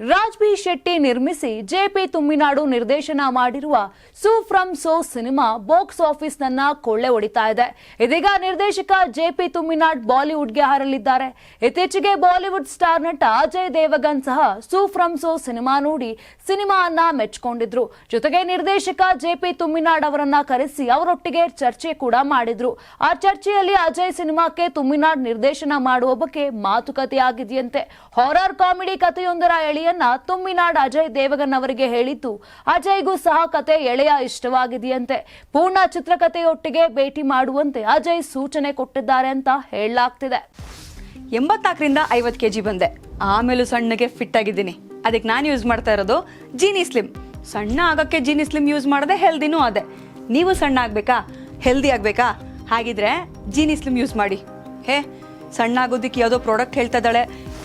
Raj B Shetty ನಿರ್ಮಿಸಿ JP ತುಮ್ಮಿನಾಡು ನಿರ್ದೇಶನ ಮಾಡಿರುವ Su from So cinema box office ನನ್ನ ಕೊಳ್ಳೆ ಹೊಡಿತಾ ಇದೆ. ಇದೀಗ ನಿರ್ದೇಶಕ ಜೆಪಿ ತುಮ್ಮಿನಾಡ್ ಬಾಲಿವುಡ್ಗೆ ಹಾರಲಿದ್ದಾರೆ. ಇತ್ತೀಚೆಗೆ ಬಾಲಿವುಡ್ ಸ್ಟಾರ್ ನಟ ಅಜಯ್ ದೇವಗನ್ ಸಹ ಸೂ ಫ್ರಮ್ ಸೋ ಸಿನಿಮಾ ನೋಡಿ ಸಿನಿಮಾವನ್ನ ಮೆಚ್ಕೊಂಡಿದ್ರು. ಜೊತೆಗೆ ನಿರ್ದೇಶಕ ಜೆಪಿ ತುಮ್ಮಿನಾಡ್ ಅವರನ್ನ ಕರೆಸಿ ಅವರೊಟ್ಟಿಗೆ ಚರ್ಚೆ ಕೂಡ ಮಾಡಿದ್ರು. ಆ ಚರ್ಚೆಯಲ್ಲಿ ಅಜಯ್ ಸಿನಿಮಾಕ್ಕೆ ತುಮ್ಮಿನಾಡ್ ನಿರ್ದೇಶನ ಮಾಡುವ ಬಗ್ಗೆ ಮಾತುಕತೆ ಆಗಿದೆಯಂತೆ ಹಾರರ್ ಕಾಮಿಡಿ ಕಥೆಯೊಂದರ ಎಳೆಯನ್ನ ತುಮ್ಮಿನಾಡ್ ಅಜಯ್ ದೇವಗನ್ ಅವರಿಗೆ ಹೇಳಿದ್ದು, ಅಜಯ್ಗೂ ಸಹ ಕತೆ ಎಳೆಯ ಇಷ್ಟವಾಗಿದೆಯಂತೆ. ಪೂರ್ಣ ಚಿತ್ರಕಥೆಯೊಟ್ಟಿಗೆ ಭೇಟಿ ಮಾಡುವಂತೆ ಅಜಯ್ ಸೂಚನೆ ಕೊಟ್ಟಿದ್ದಾರೆ ಅಂತ ಹೇಳಲಾಗ್ತಿದೆ. ಎಂಬತ್ನಾಲ್ಕರಿಂದ ಐವತ್ತು ಕೆಜಿ ಬಂದೆ. ಆಮೇಲೂ ಸಣ್ಣಗೆ ಫಿಟ್ ಆಗಿದ್ದೀನಿ. ಅದಕ್ಕೆ ನಾನು ಯೂಸ್ ಮಾಡ್ತಾ ಇರೋದು ಜೀನಿ ಸ್ಲಿಮ್ ಸಣ್ಣ ಆಗೋಕ್ಕೆ ಜೀನಿ ಸ್ಲಿಮ್ ಯೂಸ್ ಮಾಡದೆ ಹೆಲ್ದಿನೂ ಅದೇ. ನೀವು ಸಣ್ಣ ಆಗಬೇಕಾ? ಹೆಲ್ದಿ ಆಗಬೇಕಾ? ಹಾಗಿದ್ರೆ ಜೀನಿ ಸ್ಲಿಮ್ ಯೂಸ್ ಮಾಡಿ. ಹೇ, ಸಣ್ಣ ಆಗೋದಿಕ್ಕೆ ಯಾವುದೋ ಪ್ರಾಡಕ್ಟ್ ಹೇಳ್ತಾ ಇದ್ದಾಳೆ.